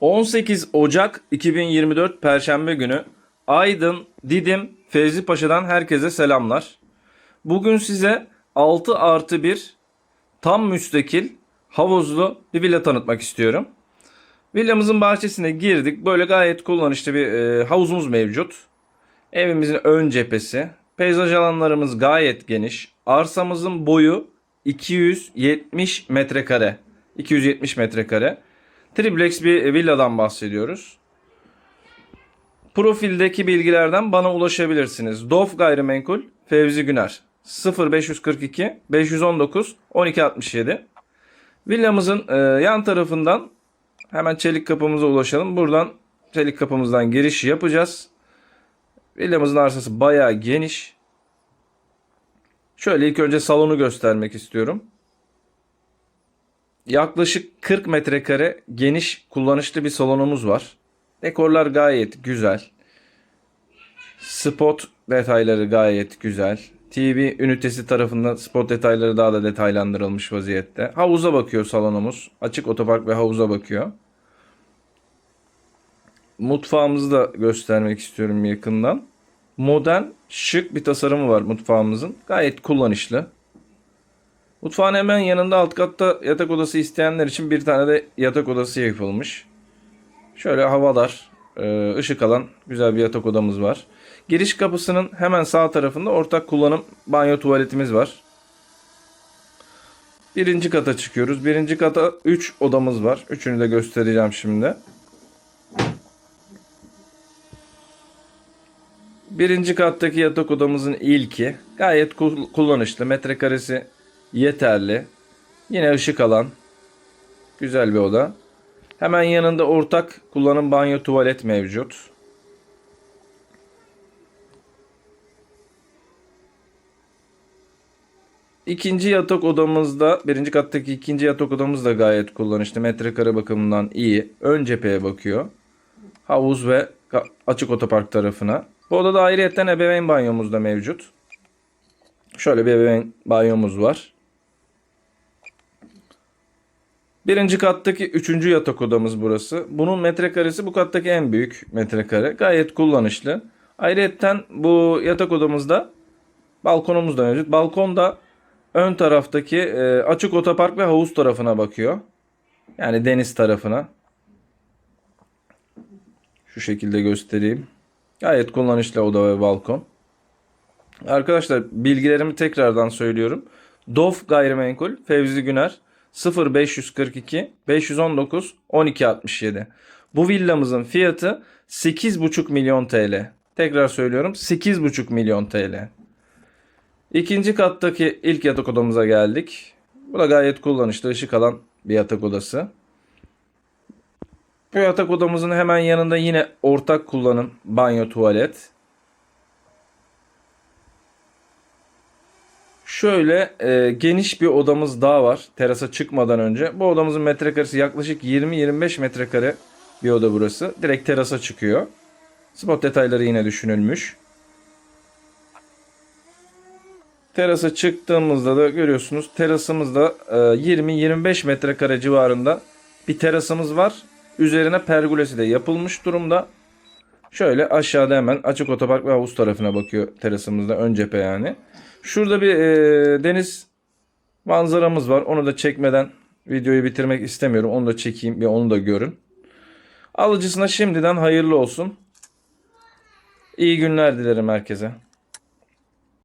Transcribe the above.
18 Ocak 2024 Perşembe günü Aydın, Didim, Fevzi Paşa'dan herkese selamlar. Bugün size 6 artı 1 tam müstakil havuzlu bir villa tanıtmak istiyorum. Villamızın bahçesine girdik. Böyle gayet kullanışlı bir e, havuzumuz mevcut. Evimizin ön cephesi. Peyzaj alanlarımız gayet geniş. Arsamızın boyu 270 metrekare. 270 metrekare. Triplex bir villadan bahsediyoruz. Profildeki bilgilerden bana ulaşabilirsiniz. Dof Gayrimenkul Fevzi Güner 0542 519 1267 Villamızın e, yan tarafından hemen çelik kapımıza ulaşalım. Buradan çelik kapımızdan giriş yapacağız. Villamızın arsası bayağı geniş. Şöyle ilk önce salonu göstermek istiyorum. Yaklaşık 40 metrekare geniş kullanışlı bir salonumuz var. Dekorlar gayet güzel. Spot detayları gayet güzel. TV ünitesi tarafından spot detayları daha da detaylandırılmış vaziyette. Havuza bakıyor salonumuz. Açık otopark ve havuza bakıyor. Mutfağımızı da göstermek istiyorum yakından. Modern, şık bir tasarımı var mutfağımızın. Gayet kullanışlı. Mutfağın hemen yanında alt katta yatak odası isteyenler için bir tane de yatak odası yapılmış. Şöyle havalar, e, ışık alan güzel bir yatak odamız var. Giriş kapısının hemen sağ tarafında ortak kullanım banyo tuvaletimiz var. Birinci kata çıkıyoruz. Birinci kata 3 odamız var. Üçünü de göstereceğim şimdi. Birinci kattaki yatak odamızın ilki gayet kul- kullanışlı. Metrekaresi yeterli. Yine ışık alan güzel bir oda. Hemen yanında ortak kullanım banyo tuvalet mevcut. İkinci yatak odamızda, birinci kattaki ikinci yatak odamız da gayet kullanışlı. Metrekare bakımından iyi. Ön cepheye bakıyor. Havuz ve açık otopark tarafına. Bu odada ayrıyetten ebeveyn banyomuz da mevcut. Şöyle bir ebeveyn banyomuz var. Birinci kattaki üçüncü yatak odamız burası. Bunun metrekaresi bu kattaki en büyük metrekare. Gayet kullanışlı. Ayrıca bu yatak odamızda balkonumuz da mevcut. Balkon da ön taraftaki e, açık otopark ve havuz tarafına bakıyor. Yani deniz tarafına. Şu şekilde göstereyim. Gayet kullanışlı oda ve balkon. Arkadaşlar bilgilerimi tekrardan söylüyorum. Dof Gayrimenkul Fevzi Güner 0542 519 1267. Bu villamızın fiyatı 8,5 milyon TL. Tekrar söylüyorum 8,5 milyon TL. İkinci kattaki ilk yatak odamıza geldik. Bu da gayet kullanışlı ışık alan bir yatak odası. Bu yatak odamızın hemen yanında yine ortak kullanım banyo tuvalet. Şöyle e, geniş bir odamız daha var terasa çıkmadan önce. Bu odamızın metrekaresi yaklaşık 20-25 metrekare bir oda burası. Direkt terasa çıkıyor. Spot detayları yine düşünülmüş. Terasa çıktığımızda da görüyorsunuz terasımızda e, 20-25 metrekare civarında bir terasımız var. Üzerine pergolesi de yapılmış durumda. Şöyle aşağıda hemen açık otopark ve havuz tarafına bakıyor terasımızda ön cephe yani. Şurada bir e, deniz manzaramız var. Onu da çekmeden videoyu bitirmek istemiyorum. Onu da çekeyim bir onu da görün. Alıcısına şimdiden hayırlı olsun. İyi günler dilerim herkese.